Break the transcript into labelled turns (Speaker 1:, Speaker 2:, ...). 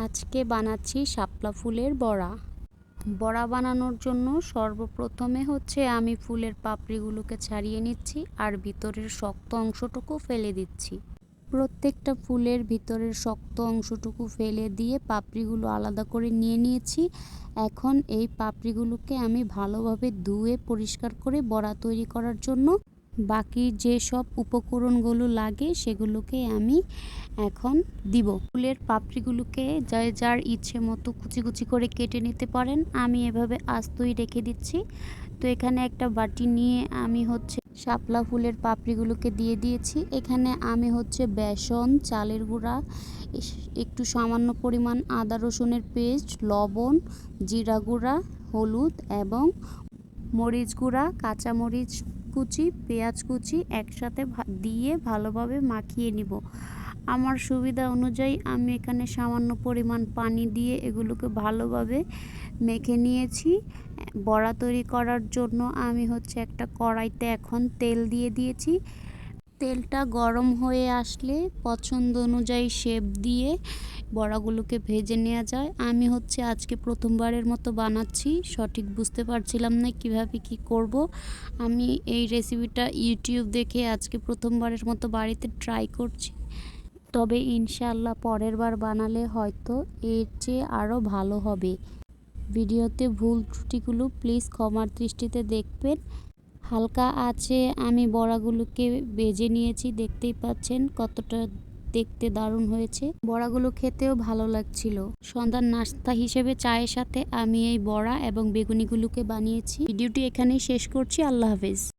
Speaker 1: আজকে বানাচ্ছি শাপলা ফুলের বড়া। বড়া বানানোর জন্য সর্বপ্রথমে হচ্ছে আমি ফুলের পাপড়িগুলোকে ছাড়িয়ে নিচ্ছি আর ভিতরের শক্ত অংশটুকু ফেলে দিচ্ছি। প্রত্যেকটা ফুলের ভিতরের শক্ত অংশটুকু ফেলে দিয়ে পাপড়িগুলো আলাদা করে নিয়ে নিয়েছি। এখন এই পাপড়িগুলোকে আমি ভালোভাবে ধুয়ে পরিষ্কার করে বড়া তৈরি করার জন্য বাকি যে সব উপকরণগুলো লাগে সেগুলোকে আমি এখন দিব। ফুলের পাপড়িগুলোকে যার যার ইচ্ছে মতো কুচি কুচি করে কেটে নিতে পারেন। আমি এভাবে আস্তই রেখে দিচ্ছি। তো এখানে একটা বাটি নিয়ে আমি হচ্ছে শাপলা ফুলের পাপড়িগুলোকে দিয়ে দিয়েছি। এখানে আমি হচ্ছে বেসন, চালের গুঁড়া একটু সামান্য পরিমাণ আদা রসুনের পেস্ট, লবণ, জিরা গুঁড়া, হলুদ এবং মরিচ গুঁড়া, কাঁচামরিচ কুচি, পেঁয়াজ কুচি একসাথে দিয়ে ভালোভাবে মাখিয়ে নিব। আমার সুবিধা অনুযায়ী আমি এখানে সামান্য পরিমাণ পানি দিয়ে এগুলোকে ভালোভাবে মেখে নিয়েছি। বড়া তৈরি করার জন্য আমি হচ্ছে একটা কড়াইতে এখন তেল দিয়ে দিয়েছি। তেলটা গরম হয়ে আসলে পছন্দ অনুযায়ী শেপ দিয়ে বড়াগুলোকে ভেজে নেওয়া যায়। আমি হচ্ছে আজকে প্রথমবারের মতো বানাচ্ছি। সঠিক বুঝতে পারছিলাম না কীভাবে কি করব। আমি এই রেসিপিটা ইউটিউব দেখে আজকে প্রথমবারের মতো বাড়িতে ট্রাই করছি। তবে ইনশাল্লাহ পরের বার বানালে হয়তো এর চেয়ে আরও ভালো হবে। ভিডিওতে ভুল ত্রুটিগুলো প্লিজ ক্ষমার দৃষ্টিতে দেখবেন। হালকা আছে, আমি বড়াগুলোকে বেজে নিয়েছি। দেখতেই পাচ্ছেন কতটা দেখতে দারুণ হয়েছে। বড়াগুলো খেতেও ভালো লাগছিল। সন্ধ্যার নাস্তা হিসেবে চায়ের সাথে আমি এই বড়া এবং বেগুনিগুলোকে বানিয়েছি। ভিডিওটি এখানেই শেষ করছি। আল্লাহ হাফেজ।